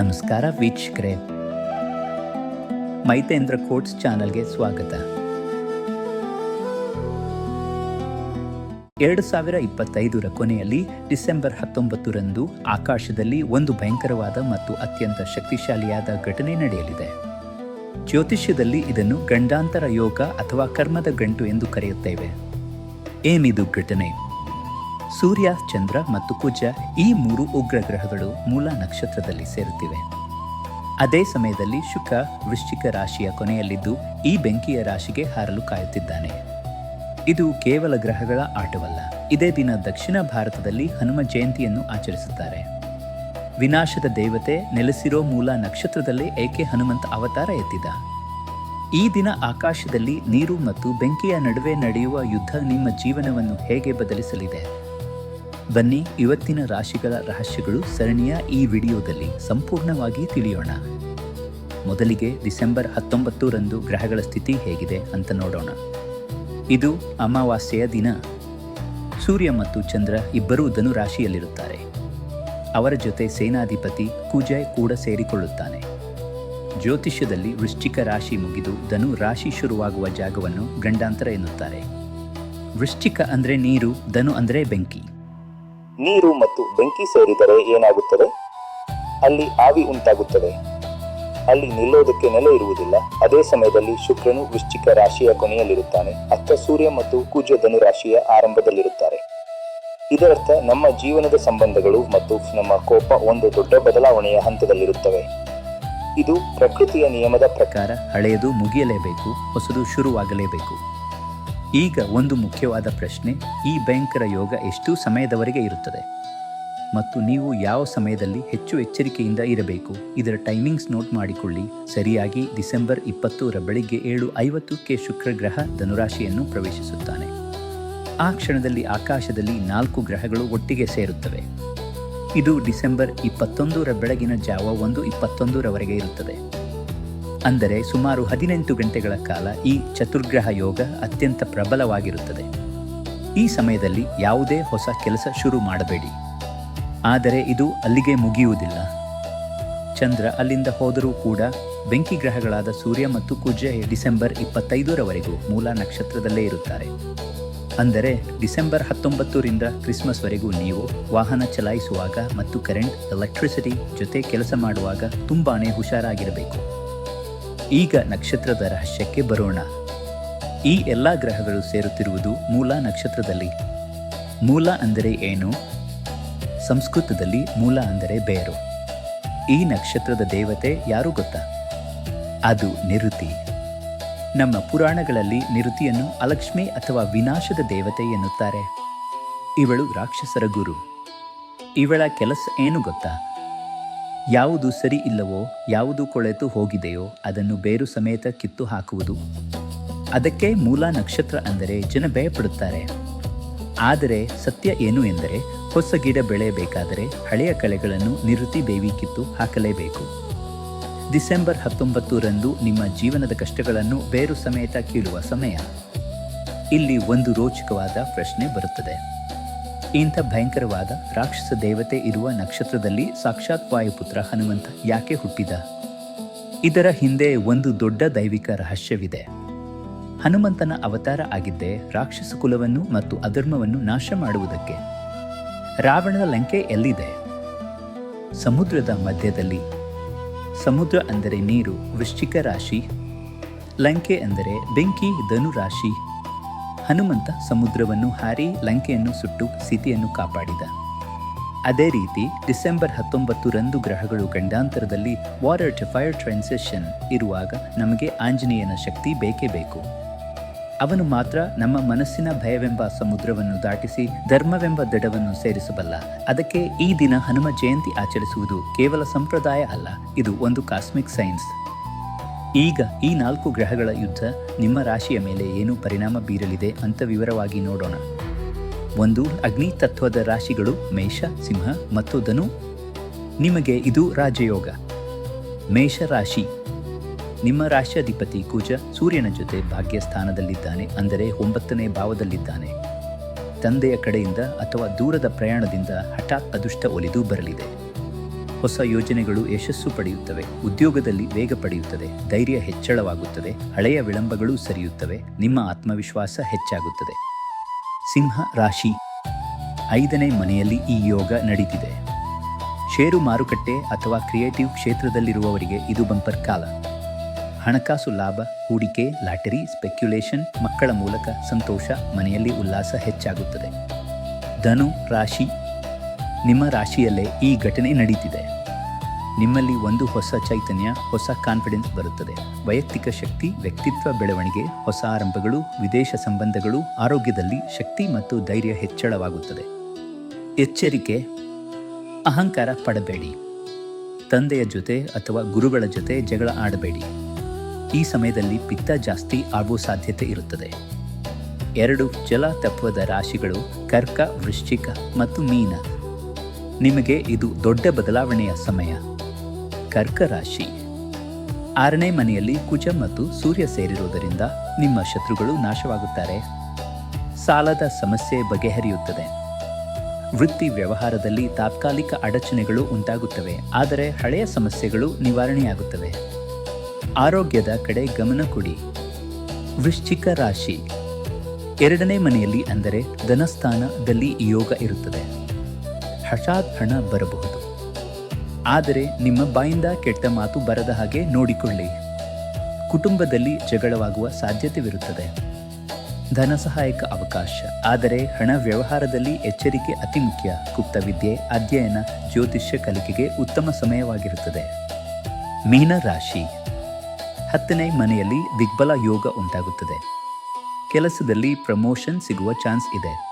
ನಮಸ್ಕಾರ ವೀಕ್ಷಕರೇ. ಮೈತೇಂದ್ರ ಕೋಟ್ಸ್ ಚಾನಲ್ಗೆ ಸ್ವಾಗತ. ಎರಡು ಸಾವಿರ ಇಪ್ಪತ್ತೈದರ ಕೊನೆಯಲ್ಲಿ ಡಿಸೆಂಬರ್ ಹತ್ತೊಂಬತ್ತರಂದು ಆಕಾಶದಲ್ಲಿ ಒಂದು ಭಯಂಕರವಾದ ಮತ್ತು ಅತ್ಯಂತ ಶಕ್ತಿಶಾಲಿಯಾದ ಘಟನೆ ನಡೆಯಲಿದೆ. ಜ್ಯೋತಿಷ್ಯದಲ್ಲಿ ಇದನ್ನು ಗಂಡಾಂತರ ಯೋಗ ಅಥವಾ ಕರ್ಮದ ಗಂಟು ಎಂದು ಕರೆಯುತ್ತೇವೆ. ಏನಿದು ಘಟನೆ? ಸೂರ್ಯ, ಚಂದ್ರ ಮತ್ತು ಕುಜ ಈ ಮೂರು ಉಗ್ರ ಗ್ರಹಗಳು ಮೂಲ ನಕ್ಷತ್ರದಲ್ಲಿ ಸೇರುತ್ತಿವೆ. ಅದೇ ಸಮಯದಲ್ಲಿ ಶುಕ ವೃಶ್ಚಿಕ ರಾಶಿಯ ಕೊನೆಯಲ್ಲಿದ್ದು ಈ ಬೆಂಕಿಯ ರಾಶಿಗೆ ಹಾರಲು ಕಾಯುತ್ತಿದ್ದಾನೆ. ಇದು ಕೇವಲ ಗ್ರಹಗಳ ಆಟವಲ್ಲ, ಇದೇ ದಿನ ದಕ್ಷಿಣ ಭಾರತದಲ್ಲಿ ಹನುಮ ಜಯಂತಿಯನ್ನು ಆಚರಿಸುತ್ತಾರೆ. ವಿನಾಶದ ದೇವತೆ ನೆಲೆಸಿರೋ ಮೂಲ ನಕ್ಷತ್ರದಲ್ಲೇ ಏಕೆ ಹನುಮಂತ ಅವತಾರ ಎತ್ತಿದ? ಈ ದಿನ ಆಕಾಶದಲ್ಲಿ ನೀರು ಮತ್ತು ಬೆಂಕಿಯ ನಡುವೆ ನಡೆಯುವ ಯುದ್ಧ ನಿಮ್ಮ ಜೀವನವನ್ನು ಹೇಗೆ ಬದಲಿಸಲಿದೆ? ಬನ್ನಿ, ಇವತ್ತಿನ ರಾಶಿಗಳ ರಹಸ್ಯಗಳು ಸರಣಿಯ ಈ ವಿಡಿಯೋದಲ್ಲಿ ಸಂಪೂರ್ಣವಾಗಿ ತಿಳಿಯೋಣ. ಮೊದಲಿಗೆ ಡಿಸೆಂಬರ್ ಹತ್ತೊಂಬತ್ತರಂದು ಗ್ರಹಗಳ ಸ್ಥಿತಿ ಹೇಗಿದೆ ಅಂತ ನೋಡೋಣ. ಇದು ಅಮಾವಾಸ್ಯೆಯ ದಿನ. ಸೂರ್ಯ ಮತ್ತು ಚಂದ್ರ ಇಬ್ಬರೂ ಧನು ರಾಶಿಯಲ್ಲಿರುತ್ತಾರೆ ಅವರ ಜೊತೆ ಸೇನಾಧಿಪತಿ ಕುಜಯ್ ಕೂಡ ಸೇರಿಕೊಳ್ಳುತ್ತಾನೆ. ಜ್ಯೋತಿಷ್ಯದಲ್ಲಿ ವೃಶ್ಚಿಕ ರಾಶಿ ಮುಗಿದು ಧನು ರಾಶಿ ಶುರುವಾಗುವ ಜಾಗವನ್ನು ಗಂಡಾಂತರ ಎನ್ನುತ್ತಾರೆ. ವೃಶ್ಚಿಕ ಅಂದರೆ ನೀರು, ಧನು ಅಂದರೆ ಬೆಂಕಿ. ನೀರು ಮತ್ತು ಬೆಂಕಿ ಸೇರಿದರೆ ಏನಾಗುತ್ತದೆ? ಅಲ್ಲಿ ಆವಿ ಉಂಟಾಗುತ್ತದೆ. ಅಲ್ಲಿ ನಿಲ್ಲೋದಕ್ಕೆ ನೆಲೆ ಇರುವುದಿಲ್ಲ. ಅದೇ ಸಮಯದಲ್ಲಿ ಶುಕ್ರನು ವೃಶ್ಚಿಕ ರಾಶಿಯ ಕೊನೆಯಲ್ಲಿರುತ್ತಾನೆ. ಅತ್ತ ಸೂರ್ಯ ಮತ್ತು ಕುಜ ಧನು ರಾಶಿಯ ಆರಂಭದಲ್ಲಿರುತ್ತಾರೆ. ಇದರರ್ಥ, ನಮ್ಮ ಜೀವನದ ಸಂಬಂಧಗಳು ಮತ್ತು ನಮ್ಮ ಕೋಪ ಒಂದು ದೊಡ್ಡ ಬದಲಾವಣೆಯ ಹಂತದಲ್ಲಿರುತ್ತವೆ. ಇದು ಪ್ರಕೃತಿಯ ನಿಯಮದ ಪ್ರಕಾರ ಹಳೆಯದು ಮುಗಿಯಲೇಬೇಕು, ಹೊಸದು ಶುರುವಾಗಲೇಬೇಕು. ಈಗ ಒಂದು ಮುಖ್ಯವಾದ ಪ್ರಶ್ನೆ, ಈ ಭಯಂಕರ ಯೋಗ ಎಷ್ಟು ಸಮಯದವರೆಗೆ ಇರುತ್ತದೆ? ಮತ್ತು ನೀವು ಯಾವ ಸಮಯದಲ್ಲಿ ಹೆಚ್ಚು ಎಚ್ಚರಿಕೆಯಿಂದ ಇರಬೇಕು? ಇದರ ಟೈಮಿಂಗ್ಸ್ ನೋಟ್ ಮಾಡಿಕೊಳ್ಳಿ. ಸರಿಯಾಗಿ ಡಿಸೆಂಬರ್ ಇಪ್ಪತ್ತೂರ ಬೆಳಿಗ್ಗೆ ಏಳು ಐವತ್ತಕ್ಕೆ ಶುಕ್ರ ಗ್ರಹ ಧನುರಾಶಿಯನ್ನು ಪ್ರವೇಶಿಸುತ್ತಾನೆ. ಆ ಕ್ಷಣದಲ್ಲಿ ಆಕಾಶದಲ್ಲಿ ನಾಲ್ಕು ಗ್ರಹಗಳು ಒಟ್ಟಿಗೆ ಸೇರುತ್ತವೆ. ಇದು ಡಿಸೆಂಬರ್ ಇಪ್ಪತ್ತೊಂದರ ಬೆಳಗಿನ ಜಾವ ಒಂದು ಇಪ್ಪತ್ತೊಂದರವರೆಗೆ ಇರುತ್ತದೆ. ಅಂದರೆ ಸುಮಾರು ಹದಿನೆಂಟು ಗಂಟೆಗಳ ಕಾಲ ಈ ಚತುರ್ಗ್ರಹ ಯೋಗ ಅತ್ಯಂತ ಪ್ರಬಲವಾಗಿರುತ್ತದೆ. ಈ ಸಮಯದಲ್ಲಿ ಯಾವುದೇ ಹೊಸ ಕೆಲಸ ಶುರು ಮಾಡಬೇಡಿ. ಆದರೆ ಇದು ಅಲ್ಲಿಗೆ ಮುಗಿಯುವುದಿಲ್ಲ. ಚಂದ್ರ ಅಲ್ಲಿಂದ ಹೋದರೂ ಕೂಡ ಬೆಂಕಿ ಗ್ರಹಗಳಾದ ಸೂರ್ಯ ಮತ್ತು ಕುಜೆ ಡಿಸೆಂಬರ್ ಇಪ್ಪತ್ತೈದರವರೆಗೂ ಮೂಲ ನಕ್ಷತ್ರದಲ್ಲೇ ಇರುತ್ತಾರೆ. ಅಂದರೆ ಡಿಸೆಂಬರ್ ಹತ್ತೊಂಬತ್ತರಿಂದ ಕ್ರಿಸ್ಮಸ್ವರೆಗೂ ನೀವು ವಾಹನ ಚಲಾಯಿಸುವಾಗ ಮತ್ತು ಕರೆಂಟ್, ಎಲೆಕ್ಟ್ರಿಸಿಟಿ ಜೊತೆ ಕೆಲಸ ಮಾಡುವಾಗ ತುಂಬಾ ಹುಷಾರಾಗಿರಬೇಕು. ಈಗ ನಕ್ಷತ್ರದ ರಹಸ್ಯಕ್ಕೆ ಬರೋಣ. ಈ ಎಲ್ಲ ಗ್ರಹಗಳು ಸೇರುತ್ತಿರುವುದು ಮೂಲ ನಕ್ಷತ್ರದಲ್ಲಿ. ಮೂಲ ಅಂದರೆ ಏನು? ಸಂಸ್ಕೃತದಲ್ಲಿ ಮೂಲ ಅಂದರೆ ಬೇರು. ಈ ನಕ್ಷತ್ರದ ದೇವತೆ ಯಾರು ಗೊತ್ತಾ? ಅದು ನಿರುತಿ. ನಮ್ಮ ಪುರಾಣಗಳಲ್ಲಿ ನಿರುತಿಯನ್ನು ಅಲಕ್ಷ್ಮಿ ಅಥವಾ ವಿನಾಶದ ದೇವತೆ ಎನ್ನುತ್ತಾರೆ. ಇವಳು ರಾಕ್ಷಸರ ಗುರು. ಇವಳ ಕೆಲಸ ಏನು ಗೊತ್ತಾ? ಯಾವುದು ಸರಿ ಇಲ್ಲವೋ, ಯಾವುದು ಕೊಳೆತು ಹೋಗಿದೆಯೋ, ಅದನ್ನು ಬೇರು ಸಮೇತ ಕಿತ್ತು ಹಾಕುವುದು. ಅದಕ್ಕೆ ಮೂಲ ನಕ್ಷತ್ರ ಅಂದರೆ ಜನ ಭಯಪಡುತ್ತಾರೆ. ಆದರೆ ಸತ್ಯ ಏನು ಎಂದರೆ, ಹೊಸ ಗಿಡ ಬೆಳೆಯಬೇಕಾದರೆ ಹಳೆಯ ಕಳೆಗಳನ್ನು ನಿರುತಿ ಬೇವಿ ಕಿತ್ತು ಹಾಕಲೇಬೇಕು. ಡಿಸೆಂಬರ್ ಹತ್ತೊಂಬತ್ತರಂದು ನಿಮ್ಮ ಜೀವನದ ಕಷ್ಟಗಳನ್ನು ಬೇರು ಸಮೇತ ಕೀಳುವ ಸಮಯ. ಇಲ್ಲಿ ಒಂದು ರೋಚಕವಾದ ಪ್ರಶ್ನೆ ಬರುತ್ತದೆ. ಇಂಥ ಭಯಂಕರವಾದ ರಾಕ್ಷಸ ದೇವತೆ ಇರುವ ನಕ್ಷತ್ರದಲ್ಲಿ ಸಾಕ್ಷಾತ್ ವಾಯುಪುತ್ರ ಹನುಮಂತ ಯಾಕೆ ಹುಟ್ಟಿದ? ಇದರ ಹಿಂದೆ ಒಂದು ದೊಡ್ಡ ದೈವಿಕ ರಹಸ್ಯವಿದೆ. ಹನುಮಂತನ ಅವತಾರ ಆಗಿದ್ದೆ ರಾಕ್ಷಸ ಕುಲವನ್ನು ಮತ್ತು ಅಧರ್ಮವನ್ನು ನಾಶ ಮಾಡುವುದಕ್ಕೆ ರಾವಣದ ಲಂಕೆ ಎಲ್ಲಿದೆ? ಸಮುದ್ರದ ಮಧ್ಯದಲ್ಲಿ. ಸಮುದ್ರ ಅಂದರೆ ನೀರು, ವೃಶ್ಚಿಕ ರಾಶಿ. ಲಂಕೆ ಅಂದರೆ ಬೆಂಕಿ ಧನು ರಾಶಿ ಹನುಮಂತ ಸಮುದ್ರವನ್ನು ಹಾರಿ ಲಂಕೆಯನ್ನು ಸುಟ್ಟು ಸೀತೆಯನ್ನು ಕಾಪಾಡಿದ. ಅದೇ ರೀತಿ ಡಿಸೆಂಬರ್ ಹತ್ತೊಂಬತ್ತರಂದು ಗ್ರಹಗಳು ಗಂಡಾಂತರದಲ್ಲಿ ವಾರರ್ ಟು ಫೈರ್ ಟ್ರಾನ್ಸಿಷನ್ ಇರುವಾಗ ನಮಗೆ ಆಂಜನೇಯನ ಶಕ್ತಿ ಬೇಕೇ ಬೇಕು. ಅವನು ಮಾತ್ರ ನಮ್ಮ ಮನಸ್ಸಿನ ಭಯವೆಂಬ ಸಮುದ್ರವನ್ನು ದಾಟಿಸಿ ಧರ್ಮವೆಂಬ ದಡವನ್ನು ಸೇರಿಸಬಲ್ಲ. ಅದಕ್ಕೆ ಈ ದಿನ ಹನುಮ ಜಯಂತಿ ಆಚರಿಸುವುದು ಕೇವಲ ಸಂಪ್ರದಾಯ ಅಲ್ಲ, ಇದು ಒಂದು ಕಾಸ್ಮಿಕ್ ಸೈನ್ಸ್. ಈಗ ಈ ನಾಲ್ಕು ಗ್ರಹಗಳ ಯುದ್ಧ ನಿಮ್ಮ ರಾಶಿಯ ಮೇಲೆ ಏನು ಪರಿಣಾಮ ಬೀರಲಿದೆ ಅಂತ ವಿವರವಾಗಿ ನೋಡೋಣ. ಒಂದು, ಅಗ್ನಿ ತತ್ವದ ರಾಶಿಗಳು ಮೇಷ, ಸಿಂಹ ಮತ್ತು ಧನು. ನಿಮಗೆ ಇದು ರಾಜಯೋಗ. ಮೇಷ ರಾಶಿ. ನಿಮ್ಮ ರಾಶ್ಯಾಧಿಪತಿ ಕುಜ ಸೂರ್ಯನ ಜೊತೆ ಭಾಗ್ಯ ಸ್ಥಾನದಲ್ಲಿದ್ದಾನೆ ಅಂದರೆ ಒಂಬತ್ತನೇ ಭಾವದಲ್ಲಿದ್ದಾನೆ. ತಂದೆಯ ಕಡೆಯಿಂದ ಅಥವಾ ದೂರದ ಪ್ರಯಾಣದಿಂದ ಹಠಾತ್ ಅದೃಷ್ಟ ಒಲಿದು ಬರಲಿದೆ. ಹೊಸ ಯೋಜನೆಗಳು ಯಶಸ್ಸು ಪಡೆಯುತ್ತವೆ. ಉದ್ಯೋಗದಲ್ಲಿ ವೇಗ ಪಡೆಯುತ್ತದೆ. ಧೈರ್ಯ ಹೆಚ್ಚಳವಾಗುತ್ತದೆ. ಹಳೆಯ ವಿಳಂಬಗಳು ಸರಿಯುತ್ತವೆ. ನಿಮ್ಮ ಆತ್ಮವಿಶ್ವಾಸ ಹೆಚ್ಚಾಗುತ್ತದೆ. ಸಿಂಹ ರಾಶಿ ಐದನೇ ಮನೆಯಲ್ಲಿ ಈ ಯೋಗ ನಡೀತಿದೆ. ಷೇರು ಮಾರುಕಟ್ಟೆ ಅಥವಾ ಕ್ರಿಯೇಟಿವ್ ಕ್ಷೇತ್ರದಲ್ಲಿರುವವರಿಗೆ ಇದು ಬಂಪರ್ ಕಾಲ. ಹಣಕಾಸು ಲಾಭ, ಹೂಡಿಕೆ, ಲಾಟರಿ, ಸ್ಪೆಕ್ಯುಲೇಷನ್, ಮಕ್ಕಳ ಮೂಲಕ ಸಂತೋಷ, ಮನೆಯಲ್ಲಿ ಉಲ್ಲಾಸ ಹೆಚ್ಚಾಗುತ್ತದೆ. ಧನು ರಾಶಿ ನಿಮ್ಮ ರಾಶಿಯಲ್ಲೇ ಈ ಘಟನೆ ನಡೀತಿದೆ. ನಿಮ್ಮಲ್ಲಿ ಒಂದು ಹೊಸ ಚೈತನ್ಯ, ಹೊಸ ಕಾನ್ಫಿಡೆನ್ಸ್ ಬರುತ್ತದೆ. ವೈಯಕ್ತಿಕ ಶಕ್ತಿ, ವ್ಯಕ್ತಿತ್ವ ಬೆಳವಣಿಗೆ, ಹೊಸ ಆರಂಭಗಳು, ವಿದೇಶ ಸಂಬಂಧಗಳು, ಆರೋಗ್ಯದಲ್ಲಿ ಶಕ್ತಿ ಮತ್ತು ಧೈರ್ಯ ಹೆಚ್ಚಳವಾಗುತ್ತದೆ. ಎಚ್ಚರಿಕೆ, ಅಹಂಕಾರ ಪಡಬೇಡಿ. ತಂದೆಯ ಜೊತೆ ಅಥವಾ ಗುರುಗಳ ಜೊತೆ ಜಗಳ ಆಡಬೇಡಿ. ಈ ಸಮಯದಲ್ಲಿ ಪಿತ್ತ ಜಾಸ್ತಿ ಆಗುವ ಸಾಧ್ಯತೆ ಇರುತ್ತದೆ. ಎರಡು ಜಲ ತತ್ವದ ರಾಶಿಗಳು ಕರ್ಕ, ವೃಶ್ಚಿಕ ಮತ್ತು ಮೀನ. ನಿಮಗೆ ಇದು ದೊಡ್ಡ ಬದಲಾವಣೆಯ ಸಮಯ. ಕರ್ಕ ರಾಶಿ. ಆರನೇ ಮನೆಯಲ್ಲಿ ಕುಜ ಮತ್ತು ಸೂರ್ಯ ಸೇರಿರುವುದರಿಂದ ನಿಮ್ಮ ಶತ್ರುಗಳು ನಾಶವಾಗುತ್ತಾರೆ. ಸಾಲದ ಸಮಸ್ಯೆ ಬಗೆಹರಿಯುತ್ತದೆ. ವೃತ್ತಿ ವ್ಯವಹಾರದಲ್ಲಿ ತಾತ್ಕಾಲಿಕ ಅಡಚಣೆಗಳು ಉಂಟಾಗುತ್ತವೆ, ಆದರೆ ಹಳೆಯ ಸಮಸ್ಯೆಗಳು ನಿವಾರಣೆಯಾಗುತ್ತವೆ. ಆರೋಗ್ಯದ ಕಡೆ ಗಮನ ಕೊಡಿ. ವೃಶ್ಚಿಕ ರಾಶಿ. ಎರಡನೇ ಮನೆಯಲ್ಲಿ ಅಂದರೆ ಧನಸ್ಥಾನದಲ್ಲಿ ಯೋಗ ಇರುತ್ತದೆ. ಹಠಾತ್ ಹಣ ಬರಬಹುದು. ಆದರೆ ನಿಮ್ಮ ಬಾಯಿಂದ ಕೆಟ್ಟ ಮಾತು ಬರದ ಹಾಗೆ ನೋಡಿಕೊಳ್ಳಿ. ಕುಟುಂಬದಲ್ಲಿ ಜಗಳವಾಗುವ ಸಾಧ್ಯತೆವಿರುತ್ತದೆ. ಧನ ಸಹಾಯಕ ಅವಕಾಶ. ಆದರೆ ಹಣ ವ್ಯವಹಾರದಲ್ಲಿ ಎಚ್ಚರಿಕೆ ಅತಿ ಮುಖ್ಯ. ಗುಪ್ತವಿದ್ಯೆ ಅಧ್ಯಯನ, ಜ್ಯೋತಿಷ್ಯ ಕಲಿಕೆಗೆ ಉತ್ತಮ ಸಮಯವಾಗಿರುತ್ತದೆ. ಮೀನ ರಾಶಿ. ಹತ್ತನೇ ಮನೆಯಲ್ಲಿ ದಿಗ್ಬಲ ಯೋಗ ಉಂಟಾಗುತ್ತದೆ. ಕೆಲಸದಲ್ಲಿ ಪ್ರಮೋಷನ್ ಸಿಗುವ ಚಾನ್ಸ್ ಇದೆ.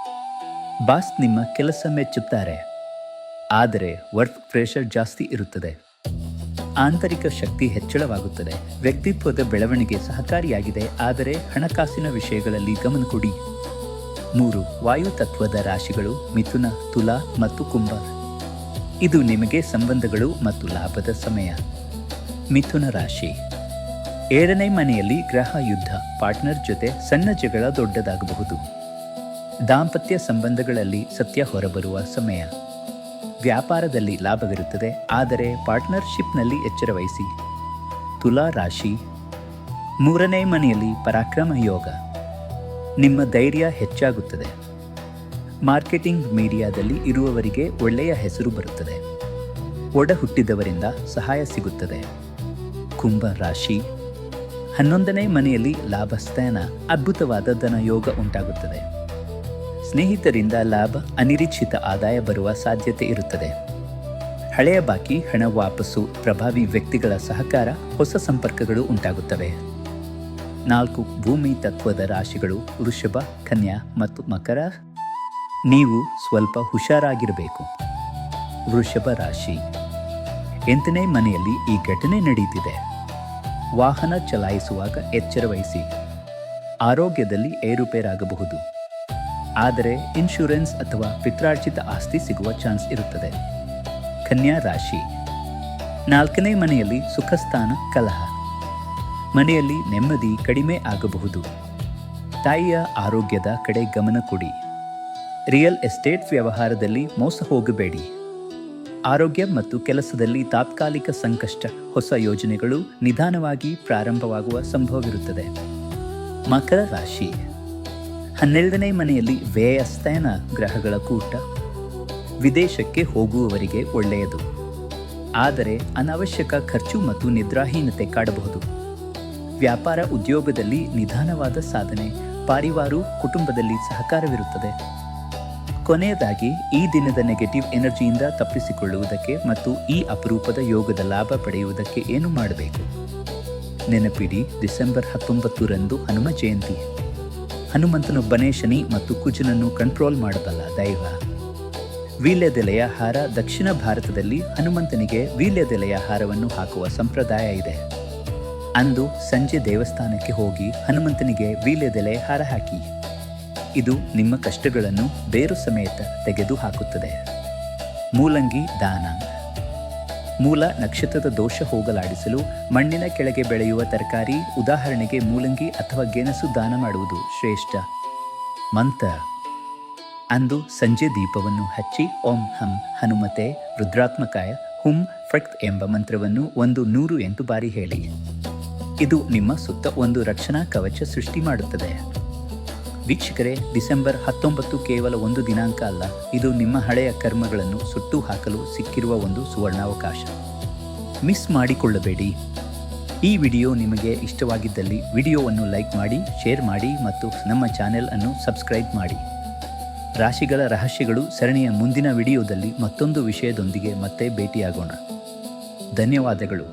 ಬಾಸ್ ನಿಮ್ಮ ಕೆಲಸ ಮೆಚ್ಚುತ್ತಾರೆ. ಆದರೆ ವರ್ಕ್ ಪ್ರೆಷರ್ ಜಾಸ್ತಿ ಇರುತ್ತದೆ. ಆಂತರಿಕ ಶಕ್ತಿ ಹೆಚ್ಚಳವಾಗುತ್ತದೆ. ವ್ಯಕ್ತಿತ್ವದ ಬೆಳವಣಿಗೆ ಸಹಕಾರಿಯಾಗಿದೆ. ಆದರೆ ಹಣಕಾಸಿನ ವಿಷಯಗಳಲ್ಲಿ ಗಮನ ಕೊಡಿ. ಮೂರು, ವಾಯು ತತ್ವದ ರಾಶಿಗಳು ಮಿಥುನ, ತುಲಾ ಮತ್ತು ಕುಂಭ. ಇದು ನಿಮಗೆ ಸಂಬಂಧಗಳು ಮತ್ತು ಲಾಭದ ಸಮಯ. ಮಿಥುನ ರಾಶಿ. ಏಳನೇ ಮನೆಯಲ್ಲಿ ಗ್ರಹ ಯುದ್ಧ, ಪಾರ್ಟ್ನರ್ ಜೊತೆ ಸಣ್ಣ ಜಗಳ ದೊಡ್ಡದಾಗಬಹುದು. ದಾಂಪತ್ಯ ಸಂಬಂಧಗಳಲ್ಲಿ ಸತ್ಯ ಹೊರಬರುವ ಸಮಯ. ವ್ಯಾಪಾರದಲ್ಲಿ ಲಾಭವಿರುತ್ತದೆ, ಆದರೆ ಪಾರ್ಟ್ನರ್ಶಿಪ್ನಲ್ಲಿ ಎಚ್ಚರ ವಹಿಸಿ ತುಲಾ ರಾಶಿ. ಮೂರನೇ ಮನೆಯಲ್ಲಿ ಪರಾಕ್ರಮ ಯೋಗ. ನಿಮ್ಮ ಧೈರ್ಯ ಹೆಚ್ಚಾಗುತ್ತದೆ. ಮಾರ್ಕೆಟಿಂಗ್ ಮೀಡಿಯಾದಲ್ಲಿ ಇರುವವರಿಗೆ ಒಳ್ಳೆಯ ಹೆಸರು ಬರುತ್ತದೆ. ಒಡ ಹುಟ್ಟಿದವರಿಂದ ಸಹಾಯ ಸಿಗುತ್ತದೆ. ಕುಂಭ ರಾಶಿ. ಹನ್ನೊಂದನೇ ಮನೆಯಲ್ಲಿ ಲಾಭಸ್ಥಾನ, ಅದ್ಭುತವಾದ ಧನಯೋಗ ಉಂಟಾಗುತ್ತದೆ. ಸ್ನೇಹಿತರಿಂದ ಲಾಭ, ಅನಿರೀಕ್ಷಿತ ಆದಾಯ ಬರುವ ಸಾಧ್ಯತೆ ಇರುತ್ತದೆ. ಹಳೆಯ ಬಾಕಿ, ಹಣ ವಾಪಸ್ಸು, ಪ್ರಭಾವಿ ವ್ಯಕ್ತಿಗಳ ಸಹಕಾರ, ಹೊಸ ಸಂಪರ್ಕಗಳು ಉಂಟಾಗುತ್ತವೆ. ನಾಲ್ಕು, ಭೂಮಿ, ತತ್ವದ ರಾಶಿಗಳು, ವೃಷಭ, ಕನ್ಯಾ ಮತ್ತು ಮಕರ. ನೀವು ಸ್ವಲ್ಪ ಹುಷಾರಾಗಿರಬೇಕು. ವೃಷಭ ರಾಶಿ. ಎಂಟನೇ ಮನೆಯಲ್ಲಿ ಈ ಘಟನೆ ನಡೆಯುತ್ತಿದೆ ವಾಹನ ಚಲಾಯಿಸುವಾಗ ಎಚ್ಚರ ವಹಿಸಿ ಆರೋಗ್ಯದಲ್ಲಿ ಏರುಪೇರಾಗಬಹುದು. ಆದರೆ ಇನ್ಶೂರೆನ್ಸ್ ಅಥವಾ ಪಿತ್ರಾರ್ಜಿತ ಆಸ್ತಿ ಸಿಗುವ ಚಾನ್ಸ್ ಇರುತ್ತದೆ. ಕನ್ಯಾ ರಾಶಿ. ನಾಲ್ಕನೇ ಮನೆಯಲ್ಲಿ ಸುಖಸ್ಥಾನ ಕಲಹ. ಮನೆಯಲ್ಲಿ ನೆಮ್ಮದಿ ಕಡಿಮೆ ಆಗಬಹುದು. ತಾಯಿಯ ಆರೋಗ್ಯದ ಕಡೆ ಗಮನ ಕೊಡಿ. ರಿಯಲ್ ಎಸ್ಟೇಟ್ ವ್ಯವಹಾರದಲ್ಲಿ ಮೋಸ ಹೋಗಬೇಡಿ. ಆರೋಗ್ಯ ಮತ್ತು ಕೆಲಸದಲ್ಲಿ ತಾತ್ಕಾಲಿಕ ಸಂಕಷ್ಟ, ಹೊಸ ಯೋಜನೆಗಳು ನಿಧಾನವಾಗಿ ಪ್ರಾರಂಭವಾಗುವ ಸಂಭವವಿರುತ್ತದೆ. ಮಕರ ರಾಶಿ. ಹನ್ನೆರಡನೇ ಮನೆಯಲ್ಲಿ ವ್ಯಯಸ್ಥಾನ ಗ್ರಹಗಳ ಕೂಟ, ವಿದೇಶಕ್ಕೆ ಹೋಗುವವರಿಗೆ ಒಳ್ಳೆಯದು. ಆದರೆ ಅನಾವಶ್ಯಕ ಖರ್ಚು ಮತ್ತು ನಿದ್ರಾಹೀನತೆ ಕಾಡಬಹುದು. ವ್ಯಾಪಾರ ಉದ್ಯೋಗದಲ್ಲಿ ನಿಧಾನವಾದ ಸಾಧನೆ, ಪಾರಿವಾರು ಕುಟುಂಬದಲ್ಲಿ ಸಹಕಾರವಿರುತ್ತದೆ. ಕೊನೆಯದಾಗಿ, ಈ ದಿನದ ನೆಗೆಟಿವ್ ಎನರ್ಜಿಯಿಂದ ತಪ್ಪಿಸಿಕೊಳ್ಳುವುದಕ್ಕೆ ಮತ್ತು ಈ ಅಪರೂಪದ ಯೋಗದ ಲಾಭ ಪಡೆಯುವುದಕ್ಕೆ ಏನು ಮಾಡಬೇಕು? ನೆನಪಿಡಿ, ಡಿಸೆಂಬರ್ ಹತ್ತೊಂಬತ್ತರಂದು ಹನುಮ ಜಯಂತಿ. ಹನುಮಂತನೊಬ್ಬನೇ ಶನಿ ಮತ್ತು ಕುಜನನ್ನು ಕಂಟ್ರೋಲ್ ಮಾಡಬಲ್ಲ ದೈವ. ವೀಳ್ಯದೆಲೆಯ ಹಾರ ದಕ್ಷಿಣ ಭಾರತದಲ್ಲಿ ಹನುಮಂತನಿಗೆ ವೀಳ್ಯದೆಲೆಯ ಹಾರವನ್ನು ಹಾಕುವ ಸಂಪ್ರದಾಯ ಇದೆ. ಅಂದು ಸಂಜೆ ದೇವಸ್ಥಾನಕ್ಕೆ ಹೋಗಿ ಹನುಮಂತನಿಗೆ ವೀಳ್ಯದೆಲೆ ಹಾರ ಹಾಕಿ. ಇದು ನಿಮ್ಮ ಕಷ್ಟಗಳನ್ನು ಬೇರು ಸಮೇತ ತೆಗೆದು ಹಾಕುತ್ತದೆ ಮೂಲಂಗಿ ದಾನ. ಮೂಲ ನಕ್ಷತ್ರದ ದೋಷ ಹೋಗಲಾಡಿಸಲು ಮಣ್ಣಿನ ಕೆಳಗೆ ಬೆಳೆಯುವ ತರಕಾರಿ, ಉದಾಹರಣೆಗೆ ಮೂಲಂಗಿ ಅಥವಾ ಗೆಣಸು ದಾನ ಮಾಡುವುದು ಶ್ರೇಷ್ಠ. ಮಂತ್ರ. ಅಂದು ಸಂಜೆ ದೀಪವನ್ನು ಹಚ್ಚಿ ಓಂ ಹಂ ಹನುಮತೆ ರುದ್ರಾತ್ಮಕಾಯ ಹುಂ ಫ್ರಕ್ತ್ ಎಂಬ ಮಂತ್ರವನ್ನು ಒಂದು ನೂರು ಎಂಟು ಬಾರಿ ಹೇಳಿ. ಇದು ನಿಮ್ಮ ಸುತ್ತ ಒಂದು ರಕ್ಷಣಾ ಕವಚ ಸೃಷ್ಟಿ ಮಾಡುತ್ತದೆ. ವೀಕ್ಷಕರೇ, ಡಿಸೆಂಬರ್ ಹತ್ತೊಂಬತ್ತು ಕೇವಲ ಒಂದು ದಿನಾಂಕ ಅಲ್ಲ, ಇದು ನಿಮ್ಮ ಹಳೆಯ ಕರ್ಮಗಳನ್ನು ಸುಟ್ಟು ಹಾಕಲು ಸಿಕ್ಕಿರುವ ಒಂದು ಸುವರ್ಣಾವಕಾಶ. ಮಿಸ್ ಮಾಡಿಕೊಳ್ಳಬೇಡಿ. ಈ ವಿಡಿಯೋ ನಿಮಗೆ ಇಷ್ಟವಾಗಿದ್ದಲ್ಲಿ ವಿಡಿಯೋವನ್ನು ಲೈಕ್ ಮಾಡಿ, ಶೇರ್ ಮಾಡಿ ಮತ್ತು ನಮ್ಮ ಚಾನೆಲ್ ಅನ್ನು ಸಬ್ಸ್ಕ್ರೈಬ್ ಮಾಡಿ. ರಾಶಿಗಳ ರಹಸ್ಯಗಳು ಸರಣಿಯ ಮುಂದಿನ ವಿಡಿಯೋದಲ್ಲಿ ಮತ್ತೊಂದು ವಿಷಯದೊಂದಿಗೆ ಮತ್ತೆ ಭೇಟಿಯಾಗೋಣ. ಧನ್ಯವಾದಗಳು.